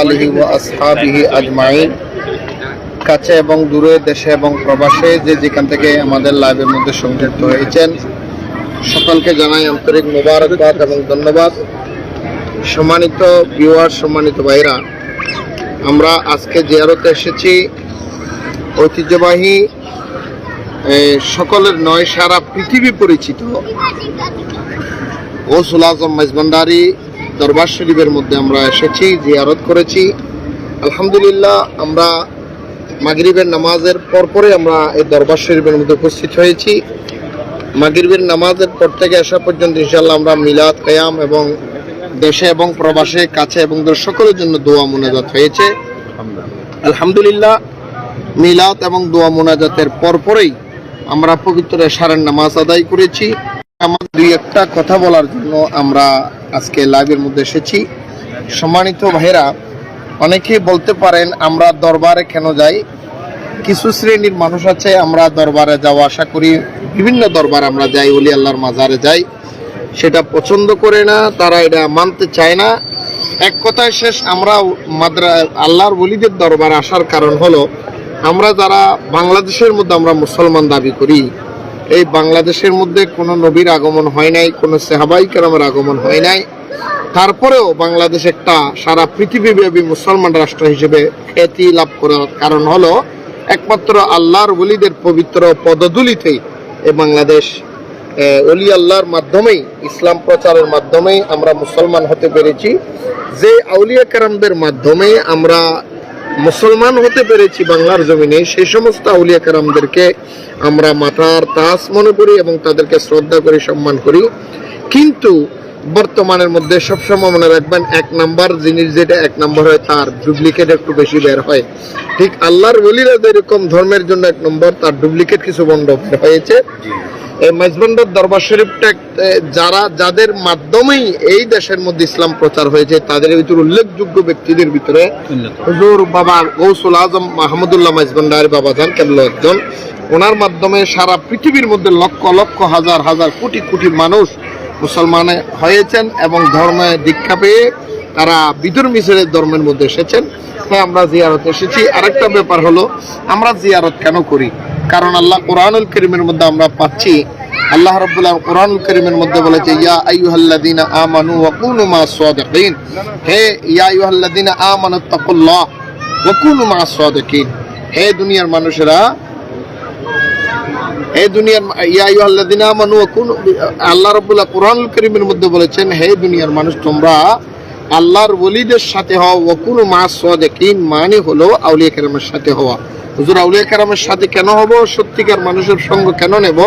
আলিহি ওয়া আসহাবিহি আজমাইন। কাছে এবং দূরে, দেশে এবং প্রবাসে যে যেখান থেকে আমাদের লাইভের মধ্যে সংযুক্ত হয়েছেন, সকলকে জানাই আন্তরিক মোবারকবাদ এবং ধন্যবাদ। সম্মানিত ভিউয়ার সম্মানিত ভাইরা, আমরা আজকে জিয়ারতে এসেছি ঐতিহ্যবাহী সকলের নয় সারা পৃথিবী পরিচিত। গৌসুল আজম মেজবান্ডারি দরবার শরীফের মধ্যে আমরা এসেছি, জিয়ারত করেছি। আলহামদুলিল্লাহ, আমরা মাগরিবের নামাজের পরপরে আমরা এই দরবার শরীফের মধ্যে উপস্থিত হয়েছি। মাগরিবের নামাজের পর থেকে আসা পর্যন্ত ইনশাল্লাহ আমরা মিলাদ, কায়াম এবং দেশে এবং প্রবাসে, কাছে এবং সকলের জন্য দোয়া মোনাজাত হয়েছে। আলহামদুলিল্লাহ, মিলাদ এবং দোয়া মোনাজাতের পরপরেই আমরা পবিত্র এশারের নামাজ আদায় করেছি। আমার দুই একটা কথা বলার জন্য আমরা আজকে লাইভের মধ্যে এসেছি। সম্মানিত ভাইরা অনেকে বলতে পারেন আমরা দরবারে কেন যাই? কিছু শ্রেণির মানুষ আছে, আমরা দরবারে যাওয়া আশা করি। বিভিন্ন দরবার আমরা যাই ওলি আল্লাহর মাজারে যাই। সেটা পছন্দ করে না, তারা এটা মানতে চায় না। এক কথায় শেষ, আমরা মাদ্রা, আল্লাহর ওলিদের দরবার আসার কারণ হলো, আমরা যারা বাংলাদেশের মধ্যে আমরা মুসলমান দাবি করি এই বাংলাদেশের মধ্যে কোনো নবীর আগমন হয় নাই, কোনো সেহাবাই কেরামের আগমন হয় নাই। তারপরেও বাংলাদেশ একটা সারা পৃথিবীব্যাপী মুসলমান রাষ্ট্র হিসেবে খ্যাতি লাভ করার কারণ হলো, একমাত্র আল্লাহর ওলিদের পবিত্র পদধূলিতেই এই বাংলাদেশ অলি আল্লাহর মাধ্যমেই, ইসলাম প্রচারের মাধ্যমেই আমরা মুসলমান হতে পেরেছি। যে আউলিয়া কেরামদের মাধ্যমে আমরা মুসলমান হতে পেরেছি বাংলার জমিনে, সেই সমস্ত আউলিয়া কারামদেরকে আমরা মাথার তাস মনে করি এবং তাদেরকে শ্রদ্ধা করি, সম্মান করি। কিন্তু বর্তমানের মধ্যে সবসময় মনে রাখবেন এক নাম্বার জিনিস যেটা এক নাম্বার হয় তার ডুপ্লিকেট একটু বেশি বের হয়। ঠিক আল্লাহর বলিরা যেরকম ধর্মের জন্য এক নম্বর তার ডুপ্লিকেট কিছু বন্ধ বের হয়েছে। এই মাইজবান্ডার দরবার শরীফটা যারা যাদের মাধ্যমেই এই দেশের মধ্যে ইসলাম প্রচার হয়েছে তাদের ভিতরে উল্লেখযোগ্য ব্যক্তিদের ভিতরে হুজুর বাবা গৌসুল আজম মাহমুদুল্লাহ মাইজবান্ডার বাবা যান কেবল একজন। ওনার মাধ্যমে সারা পৃথিবীর মধ্যে লক্ষ লক্ষ হাজার হাজার কোটি কোটি মানুষ মুসলমান হয়েছেন এবং ধর্মে দীক্ষা পেয়ে তারা বিদুর মিশরের ধর্মের মধ্যে এসেছেন। তাই আমরা জিয়ারত এসেছি। আরেকটা ব্যাপার হলো, আমরা জিয়ারত কেন করি? কারণ আল্লাহ কোরআনুল করিমের মধ্যে আমরা পাচ্ছি। আল্লাহ রাব্বুল্লাহ কোরআনুল করিমের মধ্যে বলেছে, ইয়া আইয়ুহাল্লাযীনা আমানু ওয়া মা'আস সাদিকিন। হে, ইয়া আইয়ুহাল্লাযীনা আমানু তাকুল্লাহ ওয়া মা'আস সাদিকিন। হে দুনিয়ার মানুষেরা হে দুনিয়ার ইয়া ওয়া কুনু আল্লাহ রাব্বুল্লাহ কোরআনুল করিমের মধ্যে বলেছেন, হে দুনিয়ার মানুষ, তোমরা আল্লাহর ওলিদের সাথে হওয়া ওয়া কুনু মা'আস সাদিকিন মানে হলো আউলিয়া কেরামের সাথে হওয়া। হুজুর, আউলিয়া কেরামের সাথে কেন হব? সত্যিকার মানুষের সঙ্গ কেন নেব?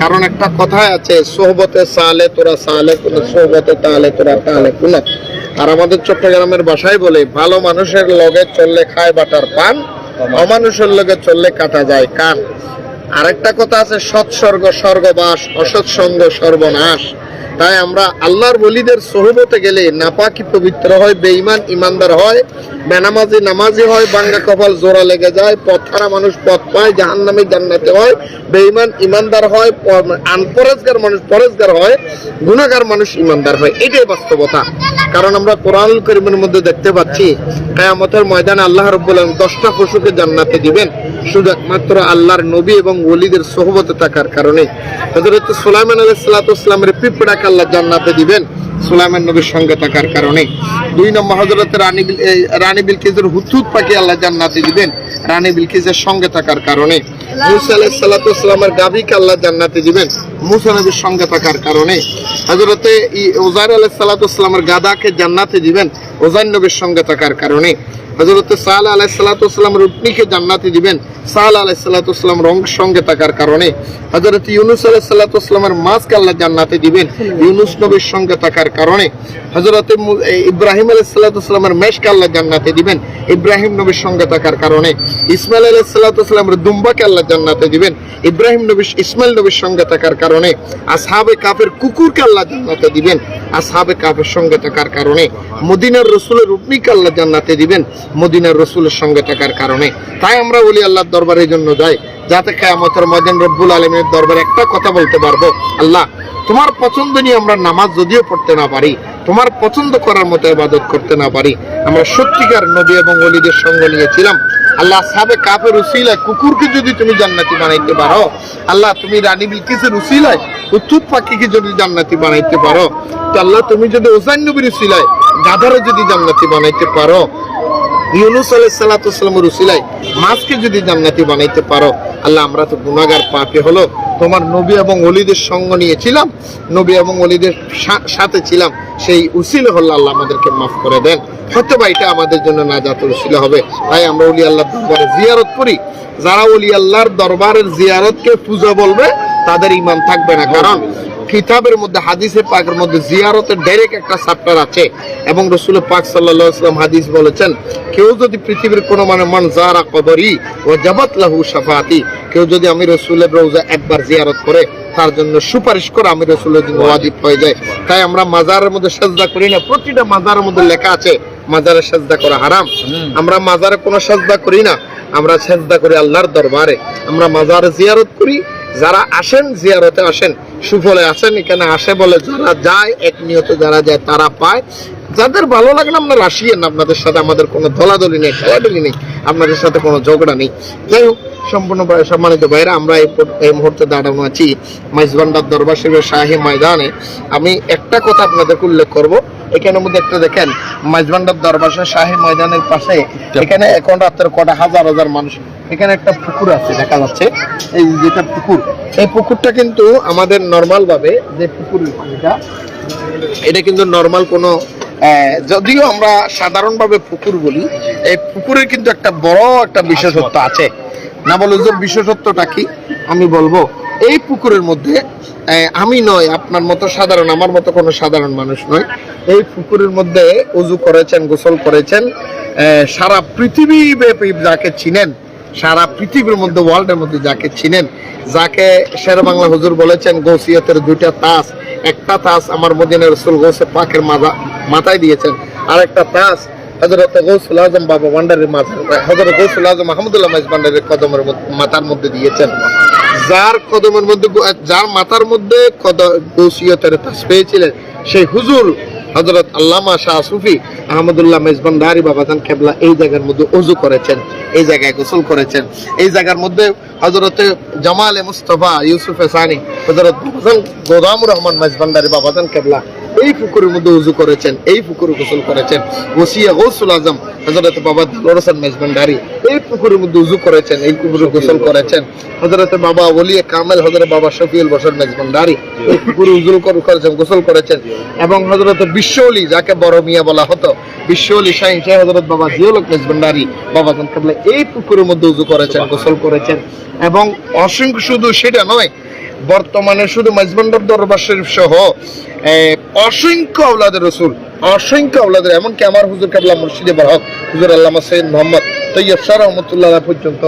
কারণ একটা কথায় আছে, সোহবতে সালে তোরা সালে কোন, সোহবতে তালে তোরা তালে কোন। আর আমাদের চট্টগ্রামের ভাষায় বলে, ভালো মানুষের লগে চললে খায় বাটার পান, অমানুষের লগে চললে কাটা যায় কান। আরেকটা কথা আছে, সৎসর্গ, স্বর্গবাস অসৎসঙ্গ সর্বনাশ। তাই আমরা আল্লাহর বলিদের সহবতে গেলে নাপাকি পবিত্র হয়, বেঈমান ইমানদার হয়, বেনামাজি, নামাজি হয়, বাঙ্গা কপাল জোড়া লেগে যায়, পথহারা মানুষ পথ পায় জাহান নামে জান্নাতে হয়, বেঈমান ইমানদার হয় আনপরেজগার মানুষ পরেজগার হয় গুণাগার মানুষ ইমানদার হয়। এটাই বাস্তবতা। কারণ আমরা কোরআন করিমের মধ্যে দেখতে পাচ্ছি, কায়ামতের ময়দানে আল্লাহ রব্বুল দশটা পশুকে জান্নাতে দিবেন। শুধু একমাত্র আল্লাহর নবী এবং ওলিদের সোহবতে থাকার কারণে। হযরত সুলাইমান আলাইহিস সালাতু ওয়াসসালামের পিঁপড়াকে আল্লাহ জান্নাতে দিবেন, সুলাইমান নবীর সঙ্গে থাকার কারণে। দুই নম্বর হযরত রানী রানী বিলকিসের হুতুত পাখি আল্লাহ জান্নাতে দিবেন, রানী বিলকিসের সঙ্গে থাকার কারণে। মুসা আলাইহিস সালাতু ওয়াসসালামের গাভীকে আল্লাহ জান্নাতে দিবেন, মুসা নবীর সঙ্গে থাকার কারণে। হযরতে ই- উজাইর আলাইহিস গাদাকে জান্নাতে দিবেন উজাইর নবীর সঙ্গে থাকার কারণে। হজরত সাল আলাহ রুটনিকে জান্নাতি দিবেন। সাল আলাহ সালাতাম রং সঙ্গে থাকার কারণে হজরত ইউনুস আলাহ সালাতামের মাস্ক আল্লাহ জান্নাতে দিবেন। ইউনুস নবীর সঙ্গে থাকার কারণে। হজরত ইব্রাহিম আলাহ সালাতামের মেশকে আল্লাহ জান্নাতে দিবেন। ইব্রাহিম নবীর সঙ্গে থাকার কারণে ইসমাইল আলাহ দুম্বাকে আল্লাহ জান্নাতে দিবেন। ইব্রাহিম নবী ইসমাইল নবীর সঙ্গে থাকার কারণে আসহাবে কাফের কুকুরকে আল্লাহ জান্নাতে দিবেন। আসহাবে কাফের সঙ্গে থাকার কারণে মদিনার রসুলের রুটনিকে আল্লাহ জান্নাতে দিবেন। মদিনার রসুলের সঙ্গে থাকার কারণে। তাই আমরা বলি আল্লাহর দরবারের জন্য যাই। যাতে কেয়ামতের ময়দান রব্বুল আলমের দরবারে একটা কথা বলতে পারব। আল্লাহ, তোমার পছন্দ নিয়ে আমরা নামাজ যদিও পড়তে না পারি, তোমার পছন্দ করার মতো ইবাদত করতে না পারি, আমরা সত্যিকার নবী এবং অলিদের সঙ্গ নিয়েছিলাম। আল্লাহ, সাবে কাপের উসিলায়, কুকুরকে যদি তুমি জান্নাতি বানাইতে পারো, আল্লাহ, তুমি রানী বিলকিসের উসিলায় উত্তুত পাখিকে যদি জান্নাতি বানাইতে পারো, তো আল্লাহ, তুমি যদি ওসাইন নবীর উসিলায়, গাধারে যদি জান্নাতি বানাইতে পারো ইউনুস আলাইসাল্লামের উসিলায় মাছকে যদি জান্নাতি বানাইতে পারো, আল্লাহ আমরা তো গুনাগার পাপে হলো। তোমার নবী এবং অলিদের সঙ্গ নিয়েছিলাম, নবী এবং অলিদের সাথে ছিলাম, সেই উসিলে হলো আল্লাহ আমাদেরকে মাফ করে দেন। হয়তো বা এটা আমাদের জন্য না যাতে উসিলা হবে। তাই আমরা অলি আল্লাহ দরবারে জিয়ারত করি। যারা অলি আল্লাহর দরবারের জিয়ারতকে পূজা বলবে, তাদের ইমান থাকবে না। কারণ কিতাবের মধ্যে হাদিসে পাকের মধ্যে জিয়ারতের ডাইরেক্ট একটা চ্যাপ্টার আছে। এবং রসুল পাক আলাইহি হাদিস বলেছেন কেউ যদি পৃথিবীর কোনো মানে মান জারা কবরি ও জাবাত লাহু শাফাতি কেউ যদি আমি রসুলের রোজা একবার জিয়ারত করে তার জন্য সুপারিশ করে আমি রসুলের জন্য ওয়াজিব হয়ে যায়। তাই আমরা মাজারের মধ্যে সাজদা করি না। প্রতিটা মাজারের মধ্যে লেখা আছে মাজারে সাজদা করা হারাম। আমরা মাজারে কোনো সাজদা করি না। আমরা সেজদা করি আল্লাহর দরবারে। আমরা মাজারে জিয়ারত করি যারা আসেন, জিয়ারতে আসেন সুফলে আসেন, এখানে আসে বলে যারা যায়, এক নিয়ত যারা যায়, তারা পায়। যাদের ভালো লাগে না, আপনারা না আপনাদের সাথে আমাদের কোনো দলাদলি নেই, খেলাধুলি নেই, আপনাদের সাথে কোনো ঝগড়া নেই। যাই হোক, সম্পূর্ণ সম্মানিত ভাইরা, আমরা এই মুহূর্তে দাঁড়ানো আছি মাইজবান্ডার দরবার শরীফের শাহী ময়দানে। আমি একটা কথা আপনাদেরকে উল্লেখ করব। এখানের মধ্যে একটা দেখেন, মাইজবান্ডার দরবার শাহী ময়দানের পাশে। এখানে এখন রাত্রের কটা হাজার হাজার মানুষ। এখানে একটা পুকুর আছে, দেখা যাচ্ছে। এই যেটা পুকুর, এই পুকুরটা কিন্তু আমাদের নর্মাল ভাবে যে পুকুর, এটা এটা কিন্তু নর্মাল কোনো যদিও আমরা সাধারণভাবে পুকুর বলি এই পুকুরের কিন্তু একটা বড় একটা বিশেষত্ব আছে। না বলে যে বিশেষত্বটা কি? আমি বলব এই পুকুরের মধ্যে আমি নয় আপনার মতো সাধারণ আমার মতো কোনো সাধারণ মানুষ নয় এই পুকুরের মধ্যে উজু করেছেন গোসল করেছেন সারা পৃথিবী ব্যাপী যাকে চিনেন সারা পৃথিবীর মধ্যে ওয়ার্ল্ডের মধ্যে যাকে চিনেন যাকে শের বাংলা হুজুর বলেছেন গৌসিয়তের দুইটা তাস একটা তাস আমার মদিনা রসুল গৌসে পাকের মাজা মাথায় দিয়েছেন। আর একটা তাস হজরত গৌসুল আজম বাবা ভান্ডারের মাথা হজরত গৌসুল আজম মাহমুদুল্লাহ ভান্ডারের কদমের মাথার মধ্যে দিয়েছেন। যার কদমের মধ্যে, যার মাথার মধ্যে গৌসিয়তের তাস পেয়েছিলেন, সেই হুজুর হজরত আল্লামা শাহ সুফি আহমদুল্লাহ মেজবান বাবাজান কেবলা এই জায়গার মধ্যে উজু করেছেন, এই জায়গায় গোসল করেছেন। এই জায়গার মধ্যে হজরতে এ মুস্তফা ইউসুফ সানি হজরত গোদামুর রহমান মেজবান্ডারি বাবাজান কেবলা এই পুকুরের মধ্যে উজু করেছেন, এই পুকুরে গোসল করেছেন। ওসিয়া গৌসুল আজম হজরত বাবা দরসান মেজবান্ডারি এই পুকুরের মধ্যে উজু করেছেন, এই পুকুরে গোসল করেছেন। হজরত বাবা ওলিয়ে কামেল হজরত বাবা শফিউল বসর মেজবান্ডারি এই পুকুরে উজু করেছেন, গোসল করেছেন। এবং হজরত বিশ্বলি যাকে বড় মিয়া বলা হতো বিশ্বলি শাহী শাহ হজরত বাবা জিওলক মেজবান্ডারি বাবা কেবলা এই পুকুরের মধ্যে উজু করেছেন, গোসল করেছেন। এবং অসংখ্য শুধু সেটা নয়, বর্তমানে শুধু মাইজবান্ডার দরবার শরীফ সহ অসংখ্য আওলাদের রসুল অসংখ্য আওলাদের এমনকি আমার হুজুর কাবলা মুর্শিদে বাহক হুজুর আল্লামা সৈয়দ মোহাম্মদ তৈয়ব শাহ রহমতুল্লাহ পর্যন্ত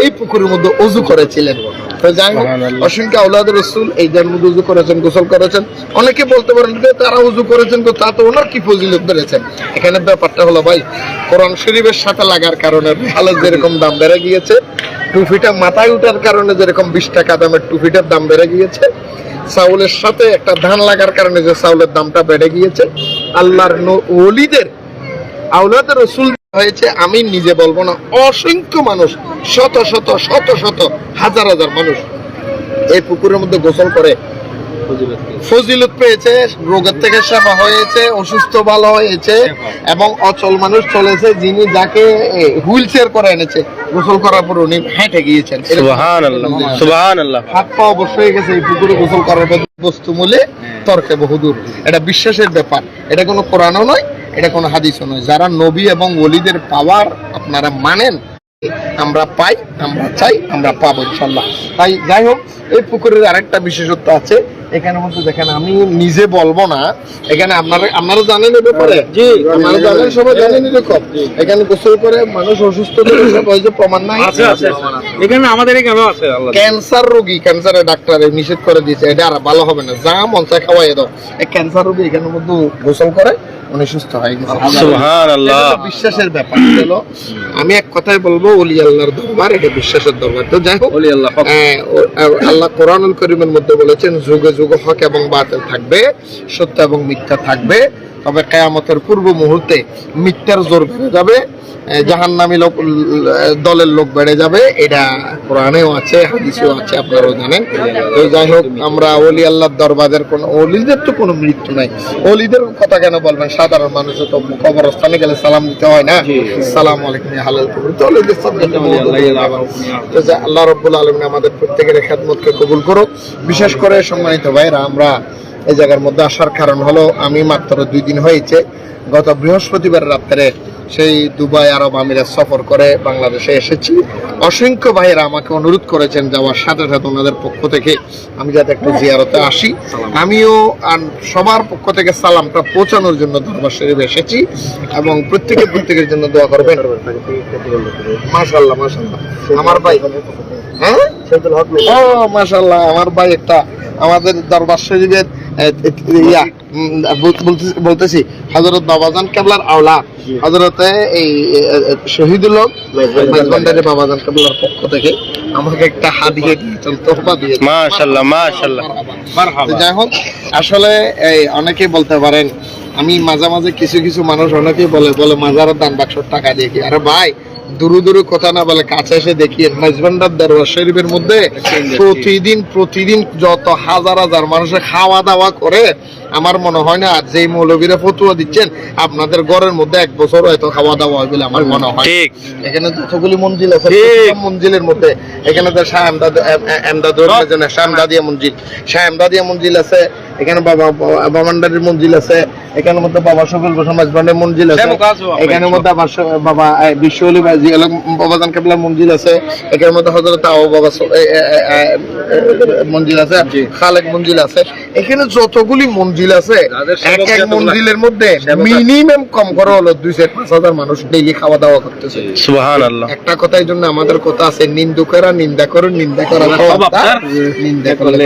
এই পুকুরের মধ্যে অজু করেছিলেন। তো যাই হোক অসংখ্য রসুল এই উজু করেছেন গোসল করেছেন। অনেকে বলতে পারেন যে তারা উজু করেছেন তো তা তো ওনার কি ফজিলত বেড়েছেন এখানে ব্যাপারটা হলো ভাই কোরআন শরীফের সাথে লাগার কারণে হালের যেরকম দাম বেড়ে গিয়েছে টুপিটা মাথায় উঠার কারণে যেরকম বিশ টাকা দামের টুপিটার দাম বেড়ে গিয়েছে চাউলের সাথে একটা ধান লাগার কারণে যে চাউলের দামটা বেড়ে গিয়েছে। আল্লাহর ওলিদের আউলাদের রসুল হয়েছে, আমি নিজে বলব না, অসংখ্য মানুষ, শত শত শত শত, হাজার হাজার মানুষ এই পুকুরের মধ্যে গোসল করে। ফজিলত পেয়েছে, রোগের থেকে সেবা হয়েছে, অসুস্থ ভালো হয়েছে, এবং অচল মানুষ চলেছে, যিনি যাকে হুইল চেয়ার করে এনেছে। গোসল করার পর উনি হেঁটে গিয়েছেন। হাত পা অবশ্যই গেছে এই পুকুরে গোসল করার পর বস্তু মূলে তর্কে বহুদূর। এটা বিশ্বাসের ব্যাপার। এটা কোনো কোরআনও নয় এটা কোনো হাদিসও নয়। যারা নবী এবং ওলিদের পাওয়ার আপনারা মানেন আমরা পাই আমরা চাই আমরা পাবো ইনশাল্লাহ তাই যাই হোক এই পুকুরের আরেকটা বিশেষত্ব আছে। এখানে মধ্যে দেখেন আমি নিজে বলব না। এখানে আপনারা আপনারা জানেন এ ব্যাপারে? জি। আপনারা জানেন সবাই জানেন এরকম এখানে গোসল করে মানুষ অসুস্থ করে সব যে প্রমাণ নাই। আছে আছে এখানে আমাদের এখানে আছে ক্যান্সার রোগী ক্যান্সারের ডাক্তার নিষেধ করে দিয়েছে। এটা আর ভালো হবে না। যা মন চায় খাওয়াই দাও। এই ক্যান্সার রোগী এখানে মধ্যে গোসল করে উনি সুস্থ হয়ে গেছে। বিশ্বাসের ব্যাপার। হলো আমি এক কথায় বলব অলি আল্লাহর দরবার এটা বিশ্বাসের দরবার। তো যাই হোক আহ, আল্লাহ কোরআনুল করিমের মধ্যে বলেছেন যুগে যুগে হক এবং বাতিল থাকবে সত্য এবং মিথ্যা থাকবে। তবে কেয়ামতের পূর্ব মুহূর্তে মিথ্যার জোর বেড়ে যাবে জাহান্নামী লোক দলের লোক বেড়ে যাবে এটা কোরআনেও আছে হাদিসেও আছে আপনারাও জানেন। তো যাই হোক আমরা অলি আল্লাহর দরবারের কোন অলিদের তো কোনো মৃত্যু নাই। অলিদের কথা কেন বলবেন? সাধারণ মানুষও তো কবরস্থানে গেলে সালাম দিতে হয় না। সালাম আলাইকুম হালাল তো অলিদের তো আল্লাহ রব্বুল আলমিন আমাদের প্রত্যেকের খেদমতকে কবুল করুক। বিশেষ করে সম্মানিত ভাইরা আমরা এই জায়গার মধ্যে আসার কারণ হলো আমি মাত্র দুই দিন হয়েছে গত বৃহস্পতিবার রাত্রে সেই দুবাই আরব আমিরাত সফর করে বাংলাদেশে এসেছি। অসংখ্য ভাইয়েরা আমাকে অনুরোধ করেছেন যাওয়ার সাথে সাথে ওনাদের পক্ষ থেকে আমি যাতে একটু জিয়ারতে আসি। আমিও সবার পক্ষ থেকে সালামটা পৌঁছানোর জন্য দরবার শরীফ এসেছি এবং প্রত্যেকে প্রত্যেকের জন্য দোয়া করবেন। মাশাল্লাহ মাশাল্লাহ আমার ভাই হ্যাঁ? ও মাশাল্লাহ আমার ভাই একটা আমাদের দরবার শরীফের ইয়া বলতেছি- হজরত বাবাজান কেবলার আওলা হজরতে এই শহীদুল বাবাজান কেবলার পক্ষ থেকে আমাকে একটা হাদিয়ে দিয়েছেন তোহফা দিয়েছেন। মাশাআল্লাহ মাশাআল্লাহ। যাই হোক আসলে এই অনেকেই বলতে পারেন আমি মাঝে মাঝে কিছু কিছু মানুষ অনেকেই বলে বলে মাজারের দান বাক্সর টাকা দিয়ে কি? আরে ভাই দুরু দুরু কথা না বলে কাছে এসে দেখি মেজবান্ডার দরবার শরীফের মধ্যে প্রতিদিন প্রতিদিন যত হাজার হাজার মানুষের খাওয়া দাওয়া করে আমার মনে হয় না আর যেই মৌলবীরা ফতুয়া দিচ্ছেন আপনাদের ঘরের মধ্যে এক বছর হয়তো খাওয়া দাওয়া হয় বলে আমার মনে হয়। ঠিক। এখানে যতগুলি মঞ্জিল আছে মঞ্জিলের মধ্যে এখানে তো শাহ এমদাদ এমদাদুর শাহ এমদাদিয়া মঞ্জিল। শাহ এমদাদিয়া মঞ্জিল আছে এখানে বাবা বাবান্ডারির মঞ্জিল আছে এখানের মধ্যে বাবা সফল সমাজ বান্ডের মঞ্জিল আছে এখানের মধ্যে আবার বাবা বিশ্ব অলি বাজি বাবাজান কেবলার মঞ্জিল আছে এখানের মধ্যে হজরত আবু বাবা মঞ্জিল আছে খালেক মঞ্জিল আছে। এখানে যতগুলি মঞ্জিল আছে এক এক মঞ্জিলের মধ্যে মিনিমাম কম করে হলো দুই চার পাঁচ হাজার মানুষ ডেইলি খাওয়া দাওয়া করতেছে একটা কথার জন্য আমাদের কথা আছে নিন্দুকেরা নিন্দা করো নিন্দা করা নিন্দা করলে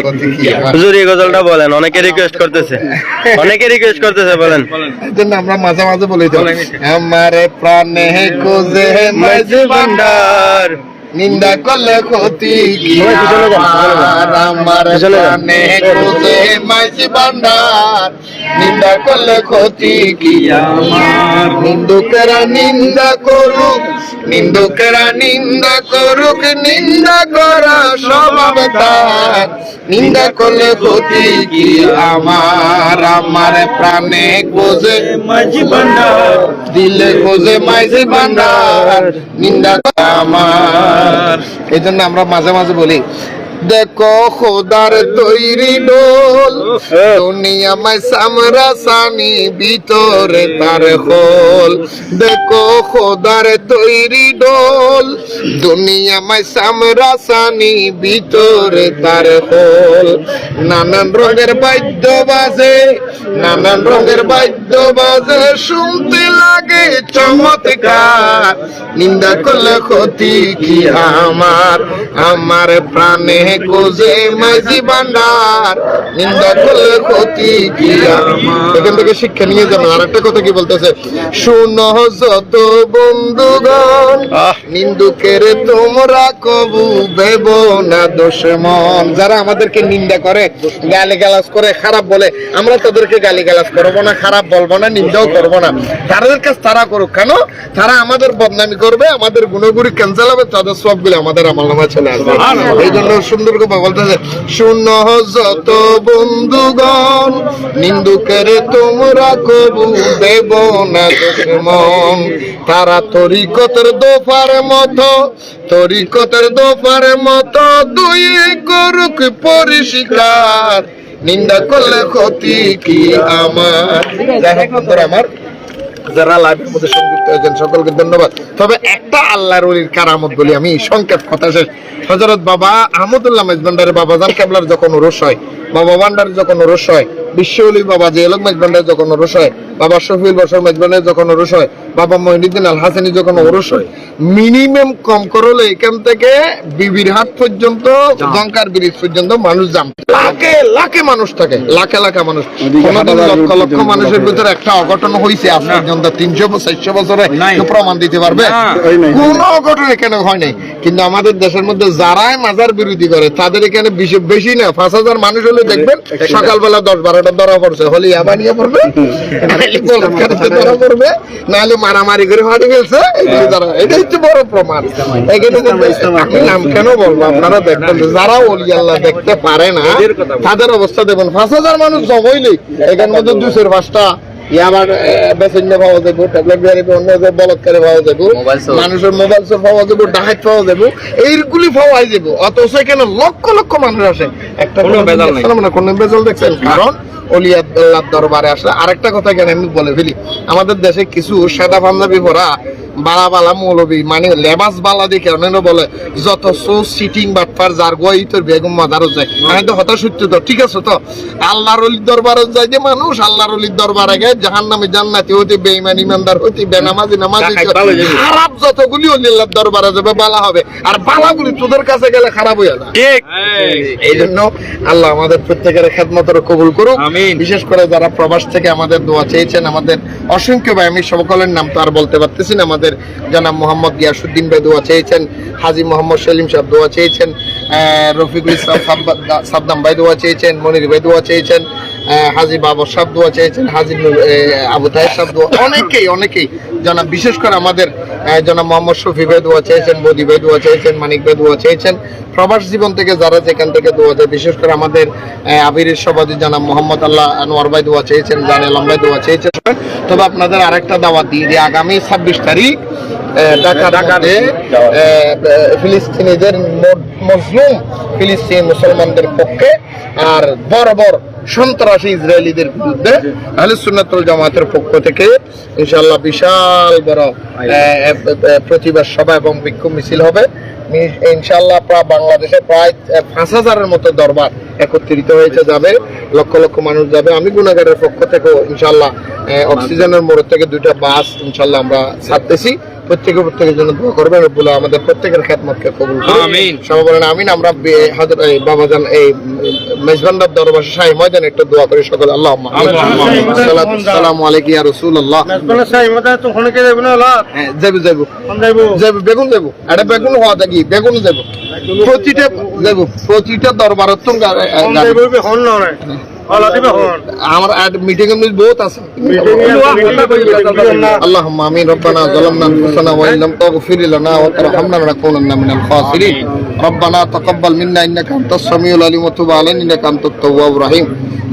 আমার? হুজুর এই গজলটা বলেন অনেকে রিকোয়েস্ট করতেছে। অনেকে রিকোয়েস্ট করতেছে বলেন। এই জন্য আমরা মাঝে মাঝে বলি তো আমার প্রাণে কোজে মাঝে ভান্ডার। নিন্দা করলে ক্ষতি আমার প্রাণে ভান্ডার। নিন্দা করলে ক্ষতি কি? আমার নিন্দুকেরা নিন্দা করুক নিন্দুকেরা নিন্দা করুক নিন্দা করা স্বভাব তার। নিন্দা করলে ক্ষতি কি? আমার আমার প্রাণে খোঁজে মাঝি ভান্ডার। দিলে খোঁজে মাঝি ভান্ডার। নিন্দা করা আমার এই জন্য আমরা মাঝে মাঝে বলি দেখো খোদার তৈরি ডোল দুনিয়া মাই সামরা সানি, ভিতরে তার খোল দেখো খোদার তৈরি ডোল দুনিয়া মাই সামরা সানি, ভিতরে তার খোল নানান রঙের বাদ্য বাজে, নানান রঙের বাদ্য বাজে। শুনতে লাগে চমৎকার। নিন্দা করলে ক্ষতি কি আমার? আমার প্রাণে কোজে মাঝি ভান্ডার নিন্দা করলে ক্ষতি কি এখান থেকে শিক্ষা নিয়ে আর একটা কথা কি বলতেছে? শুনো যত বন্ধুগণ নিন্দুকের তোমরা কবু ভেব না যারা আমাদেরকে নিন্দা করে গালি গালাজ করে খারাপ বলে আমরা তাদেরকে গালি গালাজ করব না খারাপ বলব না নিন্দাও করব না। তাদের কাজ তারা করুক। কেন? তারা আমাদের বদনামি করবে আমাদের গুণগুড়ি ক্যান্সেল হবে তাদের সবগুলো আমাদের আমার নামে চলে আসবে। এই জন্য সুন্দর করে বলতেছে শূন্য যত বন্ধুগণ, নিন্দুকের তোমরা কবু দেব না দুশ্মন। তারা তরিকতের দোফার মতো, তরিকতের দোফার মতো দুই করুক পরিষ্কার। নিন্দা করলে ক্ষতি কি আমার? যাই হোক আমার যারা লাইভের মধ্যে সংযুক্ত হয়েছেন সকলকে ধন্যবাদ। তবে একটা আল্লাহর অলির কারামত বলি আমি সংক্ষেপ কথা শেষ। হজরত বাবা আহমদুল্লাহ মেজবান্ডারের বাবা জান কেবলার যখন রস হয়, বাবা ভান্ডার যখন রস হয় বিশ্বলি বাবা জেলক যখন ওরস হয় বাবা শফিউল বসর যখন ওরস হয় বাবা মহিনুদ্দিন আল হাসানি যখন ওরস হয় মিনিমাম কম করলে এখান থেকে বিবির হাট পর্যন্ত জঙ্কার ব্রিজ পর্যন্ত মানুষ যাম লাখে লাখে মানুষ থাকে। লাখে লাখে মানুষ। কোনোদিন লক্ষ লক্ষ মানুষের ভিতরে একটা অঘটন হয়েছে আজ পর্যন্ত তিনশো চারশো বছরে প্রমাণ দিতে পারবে? কোন অঘটন এখানে হয় নাই। কিন্তু আমাদের দেশের মধ্যে যারাই মাজার বিরোধী করে তাদের এখানে বেশি- বেশি না পাঁচ হাজার মানুষ হলে দেখবেন সকালবেলা দশ বারোটা ধরা পড়ছে হলে আবার নিয়ে পড়বে। ধরা পড়বে নাহলে মারামারি করে হারিয়ে ফেলছে এগুলো ধরা- এটাই হচ্ছে বড় প্রমাণ। আমি নাম কেন বলব? আপনারা দেখবেন যারা অলি আল্লাহ দেখতে পারে না তাদের অবস্থা দেখবেন পাঁচ হাজার মানুষ জমাইলে এখানে মধ্যে দুশের পাঁচটা ইয়াবার বেসিন্য পাওয়া যাব ট্যাবলেট গাড়ি অন্য বলৎকারে পাওয়া যাব মানুষের মোবাইল সব পাওয়া যাব ডাহাত পাওয়া যাব এইগুলি পাওয়া যাব। অথচ এখানে লক্ষ লক্ষ মানুষ আসে। একটা কোনো বেজাল নাই। কোনো বেজাল দেখছেন? কারণ অলিয়াল্লাহ দরবারে আসলে আরেকটা কথা কেন আমি বলে ফেলি। আমাদের দেশে কিছু সাদা পাঞ্জাবি ভরা বালা বালা মৌলবি মানে লেবাস বালা দেখে অন্যান্য বলে যত সো সিটিং বাটপার যার গোয়াই তোর বেগম মাদারও যায়। আমি তো হতাশ তো ঠিক আছে তো? আল্লাহর অলির দরবারে যায় যে মানুষ আল্লাহর অলির দরবারে গে জাহান নামে জান্নাতি হতে বেঈমান ইমানদার হতে বেনামাজি নামাজি খারাপ যতগুলি দরবারে যাবে বালা হবে। আর বালাগুলি তোদের কাছে গেলে খারাপ হয়ে যায়। ঠিক। এই জন্য আল্লাহ আমাদের প্রত্যেকের খেদমতের কবুল করুক। বিশেষ করে যারা প্রবাস থেকে আমাদের দোয়া চেয়েছেন আমাদের অসংখ্য ভাই আমি সকলের নাম তো আর বলতে পারতেছি না আমাদের জানাব মোহাম্মদ গিয়াসুদ্দিন ভাই দোয়া চেয়েছেন হাজি মোহাম্মদ সেলিম সাহেব দোয়া চেয়েছেন রফিকুল ইসলাম সাদ্দাম ভাই দোয়া চেয়েছেন মনির ভাই দোয়া চেয়েছেন হাজি বাবর সাহেব দোয়া চেয়েছেন হাজি আবু তাহের সাহেব দোয়া অনেকেই অনেকেই জনাব বিশেষ করে আমাদের জনাব মোহাম্মদ শফি ভাই দোয়া চেয়েছেন মোদি ভাই দোয়া চেয়েছেন মানিক ভাই দোয়া চেয়েছেন প্রবাস জীবন থেকে যারা যেখান থেকে দোয়া চায় বিশেষ করে আমাদের আবিরের সভাপতি জানাব মোহাম্মদ আল্লাহ আনোয়ার ভাই দোয়া চেয়েছেন জানে আলম ভাই দোয়া চেয়েছেন। তবে আপনাদের আরেকটা দাওয়াত দিয়ে দিই আগামী ছাব্বিশ তারিখ আহ, ঢাকা ঢাকাতে ফিলিস্তিনিদের মজলুম ফিলিস্তিন মুসলমানদের পক্ষে আর বরাবর সন্ত্রাসী ইসরায়েলিদের বিরুদ্ধে আহলে সুন্নাতুল জামাতের পক্ষ থেকে ইনশাল্লাহ বিশাল বড় প্রতিবাদ সভা এবং বিক্ষোভ মিছিল হবে। ইনশাআল্লাহ প্রায় বাংলাদেশে প্রায় পাঁচ হাজারের মতো দরবার একত্রিত হয়েছে যাবে। লক্ষ লক্ষ মানুষ যাবে। আমি গুণাগারের পক্ষ থেকেও ইনশাআল্লাহ আহ, অক্সিজেনের মোড় থেকে দুইটা বাস ইনশাআল্লাহ আমরা ছাড়তেছি প্রত্যেকে প্রত্যেকের জন্য দোয়া করবেন। রব্বুল আমাদের প্রত্যেকের খেদমতকে কবুল আমিন। সবাই বলেন আমিন। আমরা এই বাবাজান এই মেজবান্দার দরবার শাহী ময়দানে একটু দোয়া করি সকলে। আল্লাহ আসসালামু আলাইকুম ইয়া রাসূলুল্লাহ। হ্যাঁ যাবো যাবো যাবো বেগুন যাবো এটা বেগুন হওয়া দেখি বেগুন যাবো প্রতিটা যাবো প্রতিটা দরবারত তো গা- গা- আমার মিটিং এর মধ্যে বহুত আছে اللهم امين ربنا ظلمنا انفسنا وان لم تغفر لنا وترحمنا لنكونن من الخاسرين ربنا تقبل منا انك انت السميع العليم وتب علينا انك انت التواب الرحيم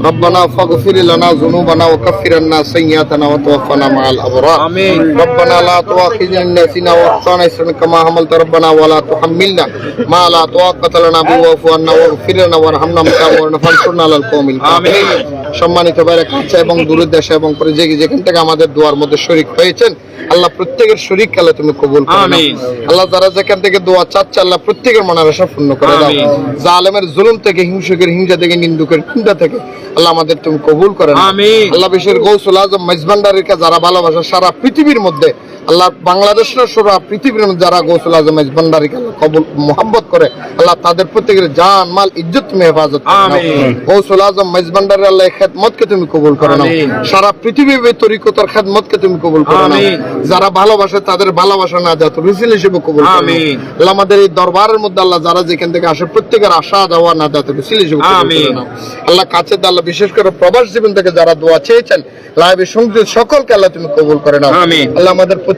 ربنا فاغفر لنا ذنوبنا وكفر عنا سيئاتنا وتوفنا مع الابرار آمين. ربنا لا تؤاخذنا ان نسينا واخطانا اسرا كما حملت ربنا ولا تحملنا ما لا طاقة لنا به واعف عنا واغفر لنا وارحمنا مكان فانصرنا على القوم الكافرين সম্মানিত বাইরে কাছে এবং দূরের দেশে এবং পরে যে যেখান থেকে আমাদের দোয়ার মধ্যে শরিক হয়েছেন আল্লাহ প্রত্যেকের শরীর কালে তুমি কবুল করে আল্লাহ যারা যেখান থেকে দোয়া চাচ্ছে আল্লাহ প্রত্যেকের মনের আশা পূর্ণ করে দাও। জালেমের জুলুম থেকে হিংসুকের হিংসা থেকে নিন্দুকের চিন্তা থেকে আল্লাহ আমাদের তুমি কবুল করে। আল্লাহ বিশ্বের গৌসুল আজম মেজবান্ডারিকে যারা ভালোবাসা সারা পৃথিবীর মধ্যে আল্লাহ বাংলাদেশের সারা পৃথিবীর মধ্যে যারা গৌসুল আজম আল্লাহ কবুল মোহাম্মত করে আল্লাহ তাদের প্রত্যেকের জান মাল ইজ্জত তুমি হেফাজত। গৌসুল আজম মেজবান্ডারের আল্লাহ খেদমতকে তুমি কবুল করে নাও। সারা পৃথিবীর তরিকতার খেদমতকে তুমি কবুল করে নাও। যারা ভালোবাসে তাদের ভালোবাসা না যাত রুসিল হিসেবে কবুল করে আল্লাহ আমাদের এই দরবারের মধ্যে আল্লাহ যারা যেখান থেকে আসে প্রত্যেকের আশা দেওয়া না যাতে রুসিল হিসেবে। আল্লাহ কাছে আল্লাহ বিশেষ করে প্রবাস জীবন থেকে যারা দোয়া চেয়েছেন লাইভে সংযুক্ত সকলকে আল্লাহ তুমি কবুল করে নাও। আল্লাহ আমাদের